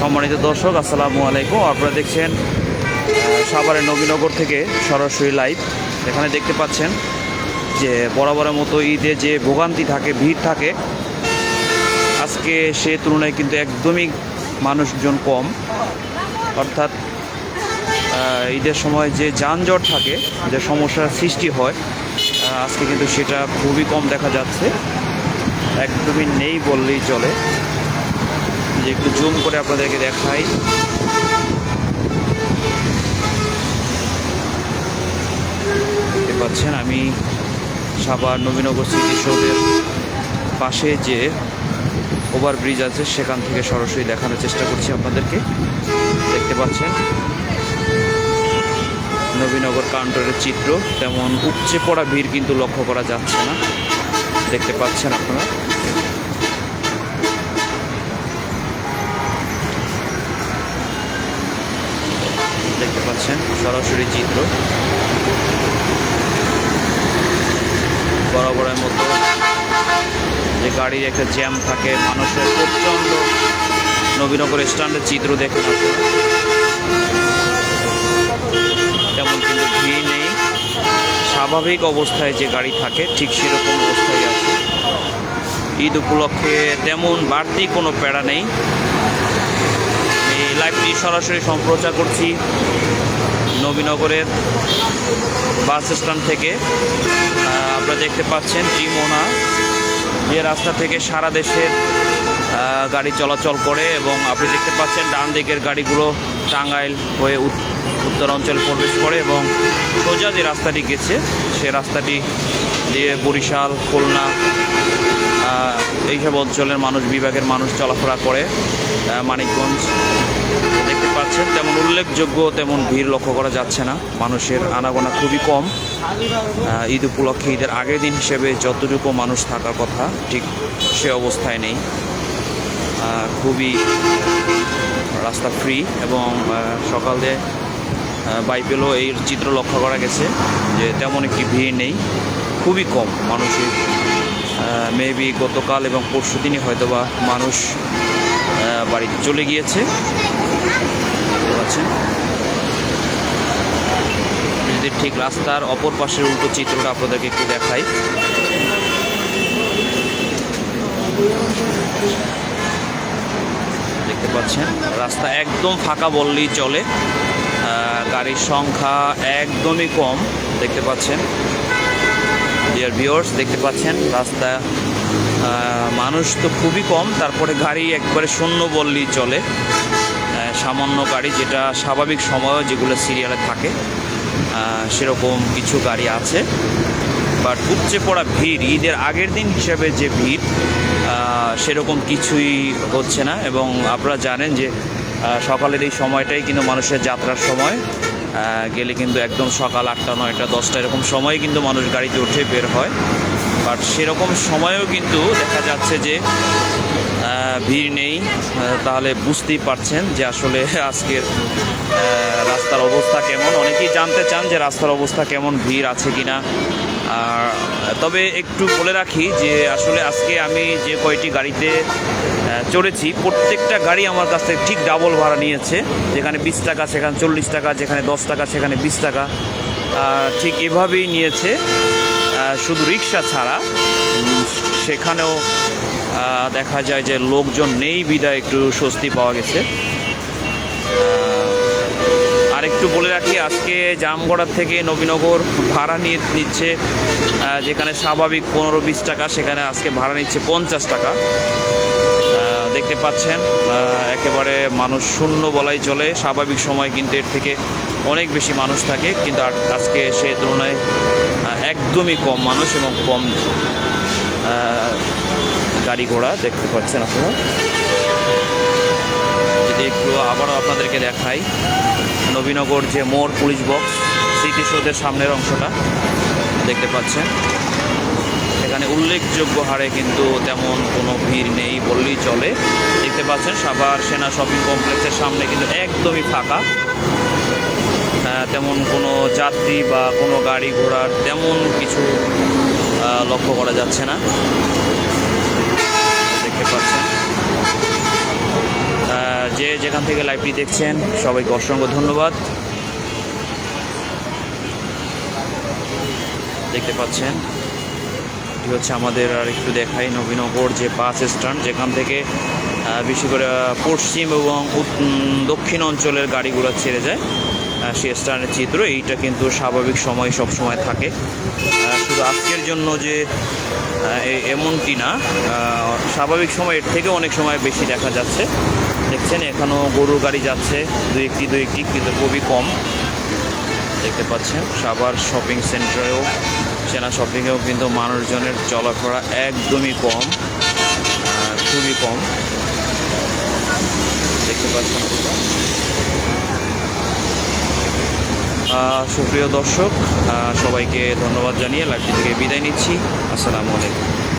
সম্মানিত দর্শক, আসসালামু আলাইকুম। আপনারা দেখছেন সাভারের নবীনগর থেকে সরাসরি লাইভ। এখানে দেখতে পাচ্ছেন যে বরাবরের মতো ঈদে যে ভোগান্তি থাকে, ভিড় থাকে, আজকে সে তুলনায় কিন্তু একদমই মানুষজন কম। অর্থাৎ ঈদের সময় যে যানজট থাকে, যে সমস্যার সৃষ্টি হয় আজকে কিন্তু সেটা খুবই কম দেখা যাচ্ছে। একদমই নেই বললেই চলে। যে একটু জুম করে আপনাদেরকে দেখাই। দেখতে পাচ্ছেন, আমি সাবার নবীনগর স্মৃতিসৌধের পাশে যে ওভারব্রিজ আছে, সেখান থেকে সরাসরি দেখানোর চেষ্টা করছি আপনাদেরকে। দেখতে পাচ্ছেন, নবীনগর কাউন্টারের চিত্র, তেমন উপচে পড়া ভিড় কিন্তু লক্ষ্য করা যাচ্ছে না। দেখতে পাচ্ছেন আপনারা দেখতে পাচ্ছেন, সরাসরি চিত্র। বরাবরের মতো যে গাড়ির একটা জ্যাম থাকে, মানুষের প্রচণ্ড নবীনগর স্ট্যান্ডের চিত্র দেখে তেমন কিন্তু ভিড় নেই। স্বাভাবিক অবস্থায় যে গাড়ি থাকে, ঠিক সেরকম অবস্থায় আছে। ঈদ উপলক্ষে তেমন বাড়তি কোনো প্যারা নেই। লাইভটি সরাসরি সম্প্রচার করছি নবীনগরের বাস স্ট্যান্ড থেকে। আপনারা দেখতে পাচ্ছেন ত্রিমোনা যে রাস্তা থেকে সারা দেশের গাড়ি চলাচল করে এবং আপনি দেখতে পাচ্ছেন ডান দিকের গাড়িগুলো টাঙ্গাইল হয়ে উত- উত্তর অঞ্চলে প্রবেশ করে এবং সোজা যে রাস্তাটি গেছে, সে রাস্তাটি দিয়ে বরিশাল, খুলনা এইসব অঞ্চলের মানুষ, বিভাগের মানুষ চলাফেরা করে মানিকগঞ্জ। দেখতে পাচ্ছেন, তেমন উল্লেখযোগ্য তেমন ভিড় লক্ষ্য করা যাচ্ছে না। মানুষের আনাগোনা খুবই কম। ঈদ উপলক্ষে, ঈদের আগের দিন হিসেবে যতটুকু মানুষ থাকার কথা, ঠিক সে অবস্থায় নেই। খুবই রাস্তা ফ্রি এবং সকালে বাইপেলও এই চিত্র লক্ষ্য করা গেছে যে তেমন একটি ভিড় নেই, খুবই কম মানুষের। মেবি গতকাল এবং পরশু দিনই হয়তো বা মানুষ বাড়িতে চলে গিয়েছে। পাচ্ছেন? যদি ঠিক রাস্তার অপর পাশের উল্টো চিত্রটা আপনাদেরকে একটু দেখাই। দেখতে পাচ্ছেন? রাস্তা একদম ফাঁকা বললেই চলে। গাড়ির সংখ্যা একদমই কম, দেখতে পাচ্ছেন। ডিয়ার ভিউয়ার্স দেখতে পাচ্ছেন, রাস্তা মানুষ তো খুবই কম, তারপরে গাড়ি একবারে শূন্য বললেই চলে। সামান্য গাড়ি যেটা স্বাভাবিক সময় যেগুলো সিরিয়ালে থাকে সেরকম কিছু গাড়ি আছে। বাট উপচে পড়া ভিড়, ঈদের আগের দিন হিসাবে যে ভিড় সেরকম কিছুই হচ্ছে না। এবং আপনারা জানেন যে সকালের এই সময়টাই কিন্তু মানুষের যাত্রার সময়। গেলে কিন্তু একদম সকাল আটটা, নয়টা, দশটা এরকম সময় কিন্তু মানুষ গাড়িতে উঠে বের হয়। বাট সেরকম সময়েও কিন্তু দেখা যাচ্ছে যে ভিড় নেই। তাহলে বুঝতেই পারছেন যে আসলে আজকের রাস্তার অবস্থা কেমন। অনেকেই জানতে চান যে রাস্তার অবস্থা কেমন, ভিড় আছে কিনা। আর তবে একটু বলে রাখি যে আসলে আজকে আমি যে কয়টি গাড়িতে চড়েছি, প্রত্যেকটা গাড়ি আমার কাছ থেকে ঠিক ডাবল ভাড়া নিয়েছে। যেখানে বিশ টাকা, সেখানে চল্লিশ টাকা, যেখানে দশ টাকা, সেখানে বিশ টাকা। ঠিক এভাবেই নিয়েছে। শুধু রিক্সা ছাড়া সেখানেও দেখা যায় যে লোকজন নেই, বিদায় একটু স্বস্তি পাওয়া গেছে। আর একটু বলে রাখি, আজকে জামগড়ার থেকে নবীনগর ভাড়া নিয়ে নিচ্ছে যেখানে স্বাভাবিক পনেরো বিশ টাকা, সেখানে আজকে ভাড়া নিচ্ছে পঞ্চাশ টাকা। দেখতে পাচ্ছেন একেবারে মানুষ শূন্য বলাই চলে। স্বাভাবিক সময় কিন্তু এর থেকে অনেক বেশি মানুষ থাকে, কিন্তু আজকে সে তুলনায় একদমই কম মানুষ এবং কম গাড়ি ঘোড়া দেখতে পাচ্ছেন আপনারা। যদি একটু আবারও আপনাদেরকে দেখাই, নবীনগর যে মোড় পুলিশ বক্স, স্মৃতিসৌধের সামনের অংশটা দেখতে পাচ্ছেন। এখানে উল্লেখযোগ্য হারে কিন্তু তেমন কোনো ভিড় নেই বললেই চলে। দেখতে পাচ্ছেন, সাভার সেনা শপিং কমপ্লেক্সের সামনে কিন্তু একদমই ফাঁকা। তেমন কোনো যাত্রী বা কোনো গাড়ি ঘোড়ার তেমন কিছু লক্ষ্য করা যাচ্ছে না। দেখতে পাচ্ছেন। যে যেখান থেকে লাইভটি দেখছেন, সবাইকে অসংখ্য ধন্যবাদ। দেখতে পাচ্ছেন। এটি হচ্ছে আমাদের আর একটু দেখাই নবীনগর যে বাস স্ট্যান্ড, যেখান থেকে বেশি করে পশ্চিম এবং দক্ষিণ অঞ্চলের গাড়িগুলো ছেড়ে যায়। সেই স্ট্যান্ডের চিত্র, এইটা কিন্তু স্বাভাবিক সময় সব সময় থাকে। শুধু আজকের জন্য যে এমনটি না স্বাভাবিক সময় এর থেকে অনেক সময় বেশি দেখা যাচ্ছে। দেখছেন এখানেও গরুর গাড়ি যাচ্ছে দু একটি দু একটি, কিন্তু খুবই কম। দেখতে পাচ্ছেন, সাভার শপিং সেন্টারেও সেনা শপিংয়েও কিন্তু মানুষজনের চলাফেরা একদমই কম খুবই কম। দেখতে পাচ্ছেন সুপ্রিয় দর্শক সবাইকে ধন্যবাদ জানিয়ে লাইভটি থেকে বিদায় নিচ্ছি। আসসালামু আলাইকুম।